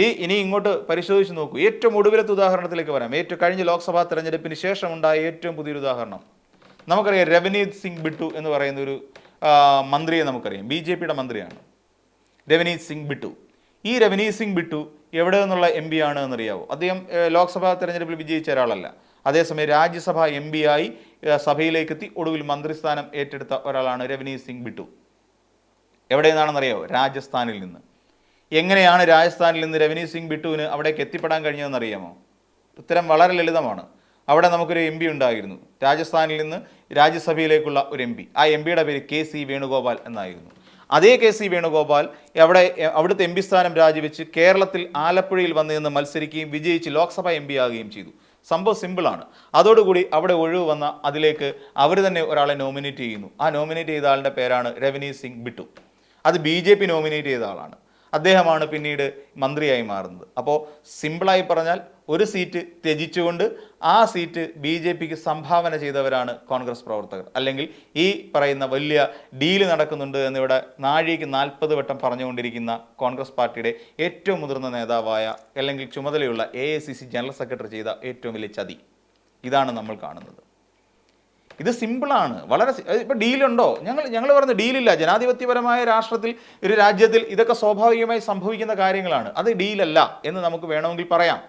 ഈ ഇനി ഇങ്ങോട്ട് പരിശോധിച്ച് നോക്കൂ. ഏറ്റവും ഒടുവിലത്തെ ഉദാഹരണത്തിലേക്ക് വരാം. ഏറ്റവും കഴിഞ്ഞ ലോക്സഭാ തെരഞ്ഞെടുപ്പിന് ശേഷം ഉണ്ടായ ഏറ്റവും പുതിയൊരു ഉദാഹരണം. നമുക്കറിയാം രവനീത് സിംഗ് ബിട്ടു എന്ന് പറയുന്ന ഒരു മന്ത്രിയെ നമുക്കറിയാം. ബി ജെ പിയുടെ മന്ത്രിയാണ്. രവനീത് സിംഗ് ബിട്ടു. ഈ രവനീത് സിംഗ് ബിട്ടു എവിടെ നിന്നുള്ള എം പി ആണ് എന്നറിയാവോ? അദ്ദേഹം ലോക്സഭാ തെരഞ്ഞെടുപ്പിൽ വിജയിച്ച ഒരാളല്ല. അതേസമയം രാജ്യസഭ എം പി ആയി സഭയിലേക്ക് എത്തി ഒടുവിൽ മന്ത്രിസ്ഥാനം ഏറ്റെടുത്ത ഒരാളാണ് രവനീത് സിംഗ് ബിട്ടു. എവിടെ നിന്നാണെന്നറിയാവോ രാജസ്ഥാനിൽ നിന്ന്. എങ്ങനെയാണ് രാജസ്ഥാനിൽ നിന്ന് രവനീത് സിംഗ് ബിട്ടുവിന് അവിടേക്ക് എത്തിപ്പെടാൻ കഴിഞ്ഞതെന്ന് അറിയാമോ ഉത്തരം വളരെ ലളിതമാണ്. അവിടെ നമുക്കൊരു എം പി ഉണ്ടായിരുന്നു. രാജസ്ഥാനിൽ നിന്ന് രാജ്യസഭയിലേക്കുള്ള ഒരു എം പി ആ എം പിയുടെ പേര് കെ സി വേണുഗോപാൽ എന്നായിരുന്നു. അതേ കെ സി വേണുഗോപാൽ അവിടെ അവിടുത്തെ എം പി സ്ഥാനം രാജിവെച്ച് കേരളത്തിൽ ആലപ്പുഴയിൽ വന്നു നിന്ന് മത്സരിക്കുകയും വിജയിച്ച് ലോക്സഭ എം പി ആകുകയും ചെയ്തു. സംഭവം സിമ്പിളാണ് അതോടുകൂടി അവിടെ ഒഴിവ് വന്ന അതിലേക്ക് അവർ തന്നെ ഒരാളെ നോമിനേറ്റ് ചെയ്യുന്നു. ആ നോമിനേറ്റ് ചെയ്ത ആളുടെ പേരാണ് രവനീത് സിംഗ് ബിട്ടു. അത് ബി നോമിനേറ്റ് ചെയ്ത ആളാണ്. അദ്ദേഹമാണ് പിന്നീട് മന്ത്രിയായി മാറുന്നത്. അപ്പോൾ സിമ്പിളായി പറഞ്ഞാൽ ഒരു സീറ്റ് ത്യജിച്ചുകൊണ്ട് ആ സീറ്റ് ബി ജെ പിക്ക് സംഭാവന ചെയ്തവരാണ് കോൺഗ്രസ് പ്രവർത്തകർ. അല്ലെങ്കിൽ ഈ പറയുന്ന വലിയ ഡീൽ നടക്കുന്നുണ്ട് എന്നിവിടെ നാഴിക നാൽപ്പത് വട്ടം പറഞ്ഞുകൊണ്ടിരിക്കുന്ന കോൺഗ്രസ് പാർട്ടിയുടെ ഏറ്റവും മുതിർന്ന നേതാവായ അല്ലെങ്കിൽ ചുമതലയുള്ള എ ജനറൽ സെക്രട്ടറി ചെയ്ത ഏറ്റവും വലിയ ചതി. ഇതാണ് നമ്മൾ കാണുന്നത്. ഇത് സിമ്പിളാണ് വളരെ ഇപ്പോൾ ഇപ്പൊ ഡീലുണ്ടോ ഞങ്ങൾ ഞങ്ങൾ പറഞ്ഞ ഡീലില്ല ജനാധിപത്യപരമായ രാഷ്ട്രത്തിൽ ഒരു രാജ്യത്തിൽ ഇതൊക്കെ സ്വാഭാവികമായി സംഭവിക്കുന്ന കാര്യങ്ങളാണ്. അത് ഡീലല്ല എന്ന് നമുക്ക് വേണമെങ്കിൽ പറയാം.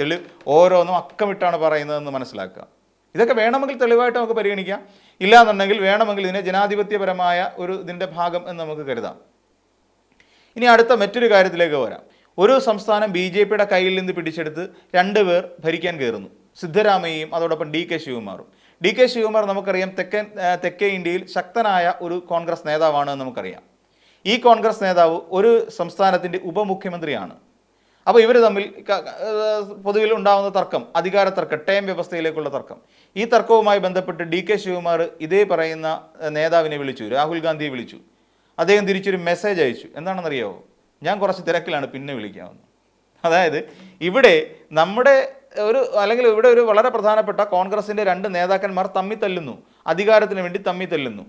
തെളി ഓരോന്നും അക്കമിട്ടാണ് പറയുന്നതെന്ന് മനസ്സിലാക്കുക. ഇതൊക്കെ വേണമെങ്കിൽ തെളിവായിട്ട് നമുക്ക് പരിഗണിക്കാം. ഇല്ലാന്നുണ്ടെങ്കിൽ വേണമെങ്കിൽ ഇതിനെ ജനാധിപത്യപരമായ ഒരു ഇതിന്റെ ഭാഗം എന്ന് നമുക്ക് കരുതാം. ഇനി അടുത്ത മറ്റൊരു കാര്യത്തിലേക്ക് വരാം. ഒരു സംസ്ഥാനം ബി ജെ പിയുടെ കയ്യിൽ നിന്ന് പിടിച്ചെടുത്ത് രണ്ട് പേർ ഭരിക്കാൻ കയറുന്നു സിദ്ധരാമയ്യയും അതോടൊപ്പം ഡി കെ ശിവകുമാറും. ഡി കെ ശിവകുമാർ നമുക്കറിയാം തെക്കൻ തെക്കേ ഇന്ത്യയിൽ ശക്തനായ ഒരു കോൺഗ്രസ് നേതാവാണ് നമുക്കറിയാം. ഈ കോൺഗ്രസ് നേതാവ് ഒരു സംസ്ഥാനത്തിന്റെ ഉപമുഖ്യമന്ത്രിയാണ്. അപ്പോൾ ഇവർ തമ്മിൽ പൊതുവിൽ ഉണ്ടാകുന്ന തർക്കം അധികാര തർക്കം ടേം വ്യവസ്ഥയിലേക്കുള്ള തർക്കം. ഈ തർക്കവുമായി ബന്ധപ്പെട്ട് ഡി കെ ശിവകുമാർ ഇതേ പറയുന്ന നേതാവിനെ വിളിച്ചു രാഹുൽ ഗാന്ധിയെ വിളിച്ചു. അദ്ദേഹം തിരിച്ചൊരു മെസ്സേജ് അയച്ചു. എന്താണെന്നറിയാവോ? ഞാൻ കുറച്ച് തിരക്കിലാണ് പിന്നെ വിളിക്കാമെന്ന് അതായത് ഇവിടെ നമ്മുടെ ഒരു അല്ലെങ്കിൽ ഇവിടെ ഒരു വളരെ പ്രധാനപ്പെട്ട കോൺഗ്രസിന്റെ രണ്ട് നേതാക്കന്മാർ തമ്മി തല്ലുന്നു. അധികാരത്തിന് വേണ്ടി തമ്മി തല്ലുന്നു.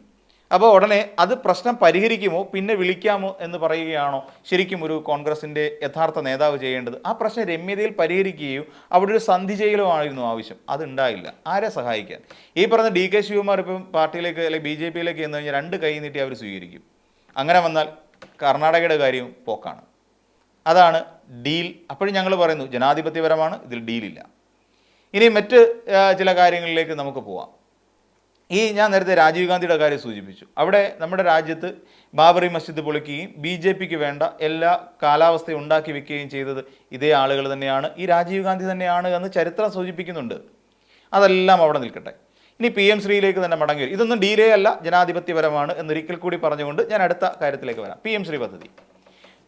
അപ്പോൾ ഉടനെ അത് പ്രശ്നം പരിഹരിക്കുമോ പിന്നെ വിളിക്കാമോ എന്ന് പറയുകയാണോ ശരിക്കും ഒരു കോൺഗ്രസിന്റെ യഥാർത്ഥ നേതാവ് ചെയ്യേണ്ടത്? ആ പ്രശ്നം രമ്യതയിൽ പരിഹരിക്കുകയോ അവിടെ ഒരു സന്ധി ചെയ്യലുമായിരുന്നു ആവശ്യം. അതുണ്ടായില്ല. ആരെ സഹായിക്കാൻ? ഈ പറഞ്ഞ ഡി കെ ശിവകുമാർ ഇപ്പം പാർട്ടിയിലേക്ക് അല്ലെങ്കിൽ ബി ജെ പിയിലേക്ക് ചെന്ന് കഴിഞ്ഞാൽ രണ്ട് കൈ നീട്ടി അവർ സ്വീകരിക്കും. അങ്ങനെ വന്നാൽ കർണാടകയുടെ കാര്യവും പോക്കാണ്. അതാണ് ഡീൽ. അപ്പോഴും ഞങ്ങൾ പറയുന്നു ജനാധിപത്യപരമാണ് ഇതിൽ ഡീലില്ല. ഇനി മറ്റ് ചില കാര്യങ്ങളിലേക്ക് നമുക്ക് പോവാം. ഈ ഞാൻ നേരത്തെ രാജീവ് ഗാന്ധിയുടെ കാര്യം സൂചിപ്പിച്ചു. അവിടെ നമ്മുടെ രാജ്യത്ത് ബാബറി മസ്ജിദ് പൊളിക്കുകയും ബി ജെ പിക്ക് വേണ്ട എല്ലാ കാലാവസ്ഥയും ഉണ്ടാക്കി വെക്കുകയും ചെയ്തത് ഇതേ ആളുകൾ തന്നെയാണ്. ഈ രാജീവ് ഗാന്ധി തന്നെയാണ് എന്ന് ചരിത്രം സൂചിപ്പിക്കുന്നുണ്ട്. അതെല്ലാം അവിടെ നിൽക്കട്ടെ. ഇനി പി എം ശ്രീയിലേക്ക് തന്നെ മടങ്ങി ഇതൊന്നും ഡീലേ അല്ല ജനാധിപത്യപരമാണ് എന്നൊരിക്കൽ കൂടി പറഞ്ഞുകൊണ്ട് ഞാൻ അടുത്ത കാര്യത്തിലേക്ക് വരാം. പി എം ശ്രീ പദ്ധതി.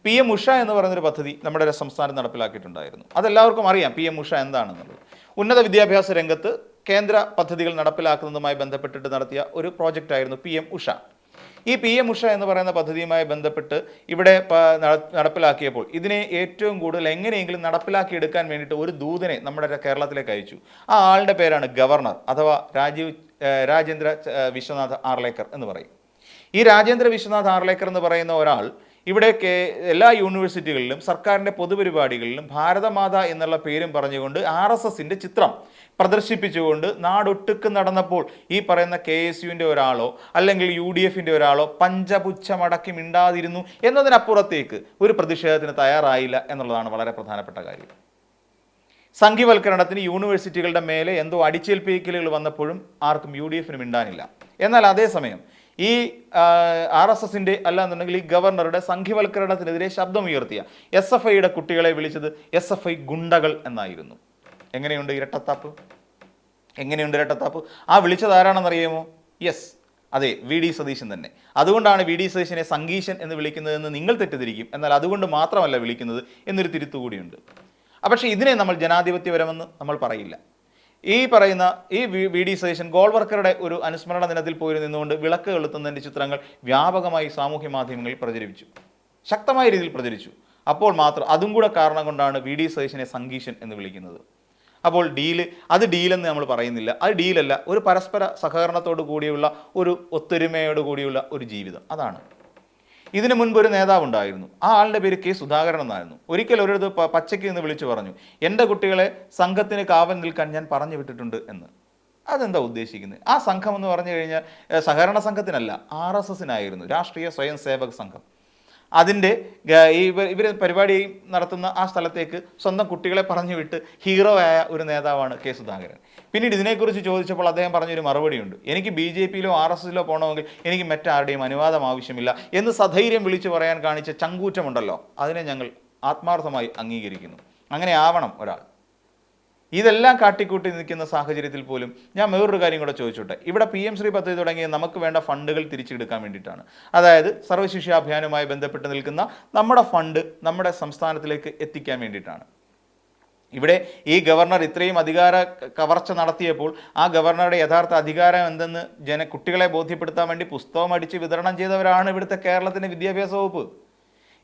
പി എം ഉഷ എന്ന് പറയുന്നൊരു പദ്ധതി നമ്മുടെ സംസ്ഥാനം നടപ്പിലാക്കിയിട്ടുണ്ടായിരുന്നു. അതെല്ലാവർക്കും അറിയാം പി എം ഉഷ എന്താണെന്നുള്ളത്. ഉന്നത വിദ്യാഭ്യാസ രംഗത്ത് കേന്ദ്ര പദ്ധതികൾ നടപ്പിലാക്കുന്നതുമായി ബന്ധപ്പെട്ടിട്ട് നടത്തിയ ഒരു പ്രോജക്റ്റായിരുന്നു പി എം ഉഷ. ഈ പി എം ഉഷ എന്ന് പറയുന്ന പദ്ധതിയുമായി ബന്ധപ്പെട്ട് ഇവിടെ നടപ്പിലാക്കിയപ്പോൾ ഇതിനെ ഏറ്റവും കൂടുതൽ എങ്ങനെയെങ്കിലും നടപ്പിലാക്കിയെടുക്കാൻ വേണ്ടിയിട്ട് ഒരു ദൂതനെ നമ്മുടെ കേരളത്തിലേക്ക് അയച്ചു. ആ ആളുടെ പേരാണ് ഗവർണർ അഥവാ രാജീവ് രാജേന്ദ്ര വിശ്വനാഥ് ആർലേക്കർ എന്ന് പറയും. ഈ രാജേന്ദ്ര വിശ്വനാഥ് ആർലേക്കർ എന്ന് പറയുന്ന ഒരാൾ ഇവിടെ എല്ലാ യൂണിവേഴ്സിറ്റികളിലും സർക്കാരിന്റെ പൊതുപരിപാടികളിലും ഭാരതമാത എന്നുള്ള പേരും പറഞ്ഞുകൊണ്ട് ആർ എസ് എസിന്റെ ചിത്രം പ്രദർശിപ്പിച്ചുകൊണ്ട് നാടൊട്ടുക്ക് നടന്നപ്പോൾ ഈ പറയുന്ന കെ എസ് യുവിന്റെ ഒരാളോ അല്ലെങ്കിൽ യു ഡി എഫിന്റെ ഒരാളോ പഞ്ചപുച്ഛമടക്കി മിണ്ടാതിരുന്നു എന്നതിനപ്പുറത്തേക്ക് ഒരു പ്രതിഷേധത്തിന് തയ്യാറായില്ല എന്നുള്ളതാണ് വളരെ പ്രധാനപ്പെട്ട കാര്യം. സംഘിവൽക്കരണത്തിന് യൂണിവേഴ്സിറ്റികളുടെ മേലെ എന്തോ അടിച്ചേൽപ്പിക്കലുകൾ വന്നപ്പോഴും ആർക്കും യു ഡി എഫിന് മിണ്ടാനില്ല. എന്നാൽ അതേസമയം ഈ ആർ എസ് എസിന്റെ അല്ലാന്നുണ്ടെങ്കിൽ ഈ ഗവർണറുടെ സംഘിവൽക്കരണത്തിനെതിരെ ശബ്ദമുയർത്തിയ എസ് എഫ് ഐയുടെ കുട്ടികളെ വിളിച്ചത് എസ് എഫ് ഐ ഗുണ്ടകൾ എന്നായിരുന്നു. എങ്ങനെയുണ്ട് ഇരട്ടത്താപ്പ് എങ്ങനെയുണ്ട് ഇരട്ടത്താപ്പ് ആ വിളിച്ചത് ആരാണെന്നറിയാമോ യെസ് അതെ വി ഡി സതീശൻ തന്നെ. അതുകൊണ്ടാണ് വി ഡി സതീശനെ സംഗീശൻ എന്ന് വിളിക്കുന്നതെന്ന് നിങ്ങൾ തെറ്റിദ്ധരിക്കും. എന്നാൽ അതുകൊണ്ട് മാത്രമല്ല വിളിക്കുന്നത് എന്നൊരു തിരുത്തുകൂടിയുണ്ട് പക്ഷേ ഇതിനെ നമ്മൾ ജനാധിപത്യപരമെന്ന് നമ്മൾ പറയില്ല. ഈ പറയുന്ന ഈ വി- ഡി സതീശൻ ഗോൾ വർക്കറുടെ ഒരു അനുസ്മരണ ദിനത്തിൽ പോയി നിന്നുകൊണ്ട് വിളക്ക് കെളുത്തുന്നതിന്റെ ചിത്രങ്ങൾ വ്യാപകമായി സാമൂഹ്യ മാധ്യമങ്ങളിൽ പ്രചരിപ്പിച്ചു. ശക്തമായ രീതിയിൽ പ്രചരിച്ചു. അപ്പോൾ മാത്രം അതും കൂടെ കാരണം കൊണ്ടാണ് വി ഡി സതീശനെ സംഗീഷൻ എന്ന് വിളിക്കുന്നത്. അപ്പോൾ ഡീൽ അത് ഡീലെന്ന് നമ്മൾ പറയുന്നില്ല. അത് ഡീലല്ല ഒരു പരസ്പര സഹകരണത്തോടു കൂടിയുള്ള ഒരു ഒത്തൊരുമയോട് കൂടിയുള്ള ഒരു ജീവിതം. അതാണ്. ഇതിനു മുൻപ് ഒരു നേതാവ് ഉണ്ടായിരുന്നു. ആ ആളുടെ പേര് കെ സുധാകരൻ എന്നായിരുന്നു. ഒരിക്കൽ ഒരിടത്ത് പച്ചയ്ക്ക് നിന്ന് വിളിച്ചു പറഞ്ഞു എന്റെ കുട്ടികളെ സംഘത്തിന് കാവൽ നിൽക്കാൻ ഞാൻ പറഞ്ഞു വിട്ടിട്ടുണ്ട് എന്ന്. അതെന്താ ഉദ്ദേശിക്കുന്നത് ആ സംഘം എന്ന് പറഞ്ഞു കഴിഞ്ഞാൽ സഹകരണ സംഘത്തിനല്ല ആർ എസ് എസിനായിരുന്നു രാഷ്ട്രീയ സ്വയം സേവക സംഘം. അതിന്റെ ഇവർ പരിപാടി നടത്തുന്ന ആ സ്ഥലത്തേക്ക് സ്വന്തം കുട്ടികളെ പറഞ്ഞു വിട്ട് ഹീറോ ആയ ഒരു നേതാവാണ് കെ സുധാകരൻ. പിന്നീട് ഇതിനെക്കുറിച്ച് ചോദിച്ചപ്പോൾ അദ്ദേഹം പറഞ്ഞൊരു മറുപടിയുണ്ട്. എനിക്ക് ബി ജെ പിയിലോ ആർ എസ് എസിലോ പോകണമെങ്കിൽ എനിക്ക് മറ്റാരുടെയും അനുവാദം ആവശ്യമില്ല എന്ന് സധൈര്യം വിളിച്ചു പറയാൻ കാണിച്ച ചങ്കൂറ്റമുണ്ടല്ലോ. അതിനെ ഞങ്ങൾ ആത്മാർത്ഥമായി അംഗീകരിക്കുന്നു. അങ്ങനെ ആവണം ഒരാൾ. ഇതെല്ലാം കാട്ടിക്കൂട്ടി നിൽക്കുന്ന സാഹചര്യത്തിൽ പോലും ഞാൻ വേറൊരു കാര്യം കൂടെ ചോദിച്ചോട്ടെ. ഇവിടെ പി എം ശ്രീ പദ്ധതി തുടങ്ങിയ നമുക്ക് വേണ്ട ഫണ്ടുകൾ തിരിച്ചെടുക്കാൻ വേണ്ടിയിട്ടാണ്. അതായത് സർവശിക്ഷാഭിയാനുമായി ബന്ധപ്പെട്ട് നിൽക്കുന്ന നമ്മുടെ ഫണ്ട് നമ്മുടെ സംസ്ഥാനത്തിലേക്ക് എത്തിക്കാൻ വേണ്ടിയിട്ടാണ്. ഇവിടെ ഈ ഗവർണർ ഇത്രയും അധികാര കവർച്ച നടത്തിയപ്പോൾ ആ ഗവർണറുടെ യഥാർത്ഥ അധികാരം എന്തെന്ന് ജന കുട്ടികളെ ബോധ്യപ്പെടുത്താൻ വേണ്ടി പുസ്തകം അടിച്ച് വിതരണം ചെയ്തവരാണ് ഇവിടുത്തെ കേരളത്തിന്റെ വിദ്യാഭ്യാസ വകുപ്പ്.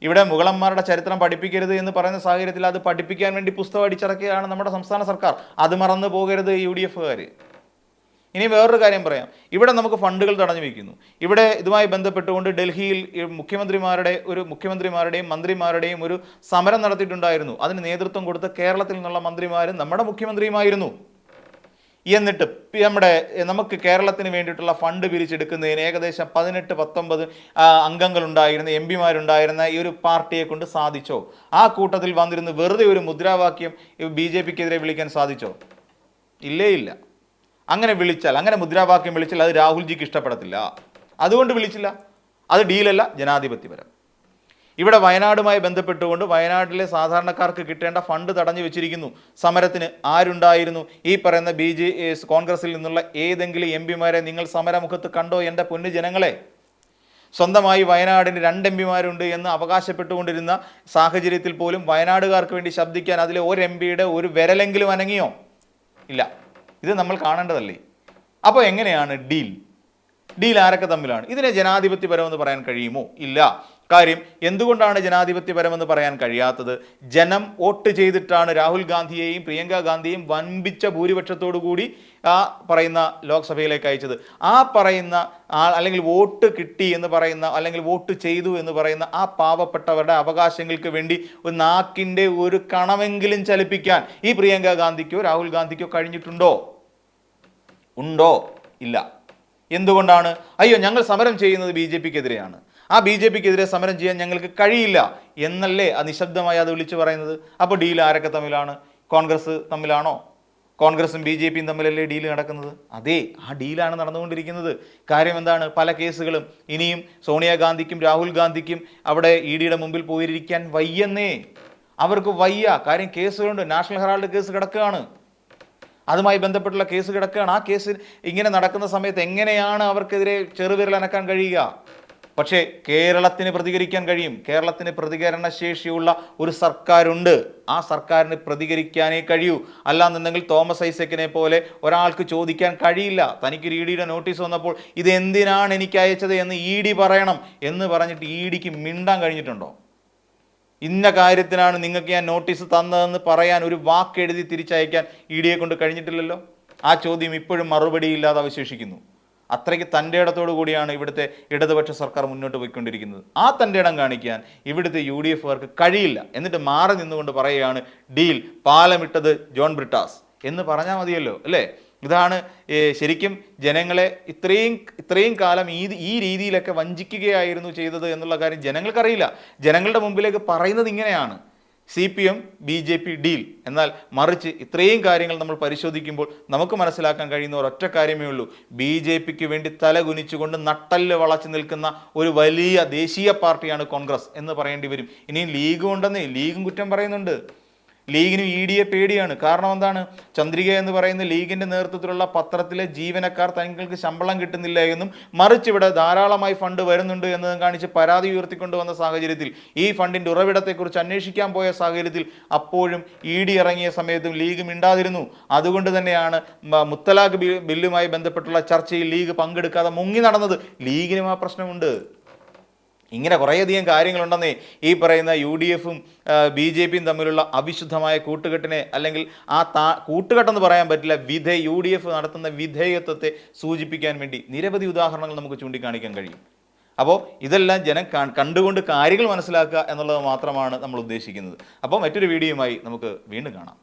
ഇവിടെ മുഗളന്മാരുടെ ചരിത്രം പഠിപ്പിക്കരുത് എന്ന് പറയുന്ന സാഹചര്യത്തിൽ അത് പഠിപ്പിക്കാൻ വേണ്ടി പുസ്തകം അടിച്ചിറക്കിയതാണ് നമ്മുടെ സംസ്ഥാന സർക്കാർ. അത് മറന്നു പോകരുത് യു ഡി എഫുകാർ ഇനി വേറൊരു കാര്യം പറയാം. ഇവിടെ നമുക്ക് ഫണ്ടുകൾ തടഞ്ഞു വയ്ക്കുന്നു ഇവിടെ ഇതുമായി ബന്ധപ്പെട്ടുകൊണ്ട് ഡൽഹിയിൽ മുഖ്യമന്ത്രിമാരുടെ ഒരു മുഖ്യമന്ത്രിമാരുടെയും മന്ത്രിമാരുടെയും ഒരു സമരം നടത്തിയിട്ടുണ്ടായിരുന്നു. അതിന് നേതൃത്വം കൊടുത്ത കേരളത്തിൽ നിന്നുള്ള മന്ത്രിമാരും നമ്മുടെ മുഖ്യമന്ത്രിയുമായിരുന്നു. എന്നിട്ട് നമ്മുടെ നമുക്ക് കേരളത്തിന് വേണ്ടിയിട്ടുള്ള ഫണ്ട് പിരിച്ചെടുക്കുന്നതിന് ഏകദേശം പതിനെട്ട് പത്തൊമ്പത് അംഗങ്ങളുണ്ടായിരുന്ന എം പിമാരുണ്ടായിരുന്ന ഈ ഒരു പാർട്ടിയെ കൊണ്ട് സാധിച്ചോ? ആ കൂട്ടത്തിൽ വന്നിരുന്ന് വെറുതെ ഒരു മുദ്രാവാക്യം ബി ജെ പിക്കെതിരെ വിളിക്കാൻ സാധിച്ചോ? ഇല്ലേ ഇല്ല. അങ്ങനെ വിളിച്ചാൽ അങ്ങനെ മുദ്രാവാക്യം വിളിച്ചാൽ അത് രാഹുൽജിക്ക് ഇഷ്ടപ്പെടത്തില്ല. അതുകൊണ്ട് വിളിച്ചില്ല. അത് ഡീലല്ല ജനാധിപത്യപരം ഇവിടെ വയനാടുമായി ബന്ധപ്പെട്ടുകൊണ്ട് വയനാട്ടിലെ സാധാരണക്കാർക്ക് കിട്ടേണ്ട ഫണ്ട് തടഞ്ഞു വെച്ചിരിക്കുന്നു. സമരത്തിന് ആരുണ്ടായിരുന്നു? ഈ പറയുന്ന ബി ജെ കോൺഗ്രസിൽ നിന്നുള്ള ഏതെങ്കിലും എം പിമാരെ നിങ്ങൾ സമരമുഖത്ത് കണ്ടോ എന്റെ പൊന്നു ജനങ്ങളെ? സ്വന്തമായി വയനാടിന് രണ്ട് എം പിമാരുണ്ട് എന്ന് അവകാശപ്പെട്ടുകൊണ്ടിരുന്ന സാഹചര്യത്തിൽ പോലും വയനാടുകാർക്ക് വേണ്ടി ശബ്ദിക്കാൻ അതിലെ ഒരു എം പിയുടെ ഒരു വിരലെങ്കിലും അനങ്ങിയോ? ഇല്ല. ഇത് നമ്മൾ കാണേണ്ടതല്ലേ? അപ്പോൾ എങ്ങനെയാണ് ഡീൽ? ഡീൽ ആരൊക്കെ തമ്മിലാണ്? ഇതിനെ ജനാധിപത്യപരമെന്ന് പറയാൻ കഴിയുമോ? ഇല്ല. കാര്യം എന്തുകൊണ്ടാണ് ജനാധിപത്യപരമെന്ന് പറയാൻ കഴിയാത്തത്? ജനം വോട്ട് ചെയ്തിട്ടാണ് രാഹുൽ ഗാന്ധിയെയും പ്രിയങ്ക ഗാന്ധിയെയും വൻപിച്ച ഭൂരിപക്ഷത്തോടു കൂടി ആ പറയുന്ന ലോക്സഭയിലേക്ക് അയച്ചത്. ആ പറയുന്ന അല്ലെങ്കിൽ വോട്ട് കിട്ടി എന്ന് പറയുന്ന അല്ലെങ്കിൽ വോട്ട് ചെയ്തു എന്ന് പറയുന്ന ആ പാവപ്പെട്ടവരുടെ അവകാശങ്ങൾക്ക് വേണ്ടി ഒരു നാക്കിന്റെ ഒരു കണമെങ്കിലും ചലിപ്പിക്കാൻ ഈ പ്രിയങ്ക ഗാന്ധിക്കോ രാഹുൽ ഗാന്ധിക്കോ കഴിഞ്ഞിട്ടുണ്ടോ? ഉണ്ടോ? ഇല്ല. എന്തുകൊണ്ടാണ്? അയ്യോ ഞങ്ങൾ സമരം ചെയ്യുന്നത് ബി ജെ പിക്കെതിരെയാണ്. ആ ബി ജെ പിക്കെതിരെ സമരം ചെയ്യാൻ ഞങ്ങൾക്ക് കഴിയില്ല എന്നല്ലേ ആ നിശബ്ദമായി അത് വിളിച്ചു പറയുന്നത്? അപ്പോൾ ഡീൽ ആരൊക്കെ തമ്മിലാണ്? കോൺഗ്രസ് തമ്മിലാണോ? കോൺഗ്രസും ബി ജെ പിയും തമ്മിലല്ലേ ഡീൽ നടക്കുന്നത്? അതെ ആ ഡീലാണ് നടന്നുകൊണ്ടിരിക്കുന്നത്. കാര്യം എന്താണ്? പല കേസുകളും ഇനിയും സോണിയാഗാന്ധിക്കും രാഹുൽ ഗാന്ധിക്കും അവിടെ ഇ ഡിയുടെ മുമ്പിൽ പോയിരിക്കാൻ വയ്യെന്നേ. അവർക്ക് വയ്യ. കാര്യം കേസുകളുണ്ട്. നാഷണൽ ഹെറാൾഡ് കേസ് കിടക്കുകയാണ്. അതുമായി ബന്ധപ്പെട്ടുള്ള കേസ് കിടക്കുകയാണ്. ആ കേസ് ഇങ്ങനെ നടക്കുന്ന സമയത്ത് എങ്ങനെയാണ് അവർക്കെതിരെ ചെറുവിരൽ അനക്കാൻ കഴിയുക? പക്ഷേ കേരളത്തിന് പ്രതികരിക്കാൻ കഴിയും. കേരളത്തിന് പ്രതികരണ ശേഷിയുള്ള ഒരു സർക്കാരുണ്ട്. ആ സർക്കാരിന് പ്രതികരിക്കാനേ കഴിയൂ. അല്ലാന്നുണ്ടെങ്കിൽ തോമസ് ഐസക്കിനെ പോലെ ഒരാൾക്ക് ചോദിക്കാൻ കഴിയില്ല. തനിക്ക് ഇ ഡിയുടെ നോട്ടീസ് വന്നപ്പോൾ ഇത് എന്തിനാണ് എനിക്ക് അയച്ചത് എന്ന് ഇ ഡി പറയണം എന്ന് പറഞ്ഞിട്ട് ഇ ഡിക്ക് മിണ്ടാൻ കഴിഞ്ഞിട്ടുണ്ടോ? ഇന്ന കാര്യത്തിനാണ് നിങ്ങൾക്ക് ഞാൻ നോട്ടീസ് തന്നതെന്ന് പറയാൻ ഒരു വാക്ക് എഴുതി തിരിച്ചയക്കാൻ ഇ ഡിയെ കൊണ്ട് കഴിഞ്ഞിട്ടില്ലല്ലോ? ആ ചോദ്യം ഇപ്പോഴും മറുപടിയില്ലാതെ അവശേഷിക്കുന്നു. അത്രയ്ക്ക് തന്റെ ഇടത്തോടു കൂടിയാണ് ഇവിടുത്തെ ഇടതുപക്ഷ സർക്കാർ മുന്നോട്ട് പോയിക്കൊണ്ടിരിക്കുന്നത്. ആ തന്റെ ഇടം കാണിക്കാൻ ഇവിടുത്തെ യു ഡി എഫുകാർക്ക് കഴിയില്ല. എന്നിട്ട് മാറി നിന്നുകൊണ്ട് പറയുകയാണ് ഡീൽ പാലമിട്ടത് ജോൺ ബ്രിട്ടാസ്. എന്ന് പറഞ്ഞാൽ മതിയല്ലോ അല്ലേ? ഇതാണ് ശരിക്കും ജനങ്ങളെ ഇത്രയും ഇത്രയും കാലം ഈ ഈ രീതിയിലൊക്കെ വഞ്ചിക്കുകയായിരുന്നു ചെയ്തത് എന്നുള്ള കാര്യം ജനങ്ങൾക്കറിയില്ല. ജനങ്ങളുടെ മുമ്പിലേക്ക് പറയുന്നത് ഇങ്ങനെയാണ്. C P M B J P deal. എന്നാൽ മറിച്ച് ഇത്രയും കാര്യങ്ങൾ നമ്മൾ പരിശോധിക്കുമ്പോൾ നമുക്ക് മനസ്സിലാക്കാൻ കഴിയുന്ന ഒരൊറ്റ കാര്യമേ ഉള്ളൂ. ബി ജെ പിക്ക് വേണ്ടി തലകുനിച്ചുകൊണ്ട് നട്ടൽ വളച്ചു നിൽക്കുന്ന ഒരു വലിയ ദേശീയ പാർട്ടിയാണ് കോൺഗ്രസ് എന്ന് പറയേണ്ടി വരും. ഇനിയും ലീഗും ഉണ്ടെന്നേ ലീഗും കുറ്റം പറയുന്നുണ്ട്. ലീഗിനും ഇ ഡിയെ പേടിയാണ്. കാരണം എന്താണ്? ചന്ദ്രിക എന്ന് പറയുന്ന ലീഗിന്റെ നേതൃത്വത്തിലുള്ള പത്രത്തിലെ ജീവനക്കാർ തങ്ങൾക്ക് ശമ്പളം കിട്ടുന്നില്ല എന്നും മറിച്ച് ഇവിടെ ധാരാളമായി ഫണ്ട് വരുന്നുണ്ട് എന്നതും കാണിച്ച് പരാതി ഉയർത്തിക്കൊണ്ടുവന്ന സാഹചര്യത്തിൽ ഈ ഫണ്ടിന്റെ ഉറവിടത്തെക്കുറിച്ച് അന്വേഷിക്കാൻ പോയ സാഹചര്യത്തിൽ അപ്പോഴും ഇ ഡി ഇറങ്ങിയ സമയത്തും ലീഗ് മിണ്ടാതിരുന്നു. അതുകൊണ്ട് തന്നെയാണ് മുത്തലാഖ് ബില്ലുമായി ബന്ധപ്പെട്ടുള്ള ചർച്ചയിൽ ലീഗ് പങ്കെടുക്കാതെ മുങ്ങി നടന്നത്. ലീഗിനും ആ പ്രശ്നമുണ്ട്. ഇങ്ങനെ കുറേയധികം കാര്യങ്ങളുണ്ടെന്നേ ഈ പറയുന്ന യു ഡി എഫും ബി ജെ പിയും തമ്മിലുള്ള അവിശുദ്ധമായ കൂട്ടുകെട്ടിനെ അല്ലെങ്കിൽ ആ താ കൂട്ടുകെട്ടെന്ന് പറയാൻ പറ്റില്ല വിധ യു ഡി എഫ് നടത്തുന്ന വിധേയത്വത്തെ സൂചിപ്പിക്കാൻ വേണ്ടി നിരവധി ഉദാഹരണങ്ങൾ നമുക്ക് ചൂണ്ടിക്കാണിക്കാൻ കഴിയും. അപ്പോൾ ഇതെല്ലാം ജനം കണ്ടുകൊണ്ട് കാര്യങ്ങൾ മനസ്സിലാക്കുക എന്നുള്ളത് മാത്രമാണ് നമ്മൾ ഉദ്ദേശിക്കുന്നത്. അപ്പോൾ മറ്റൊരു വീഡിയോയുമായി നമുക്ക് വീണ്ടും കാണാം.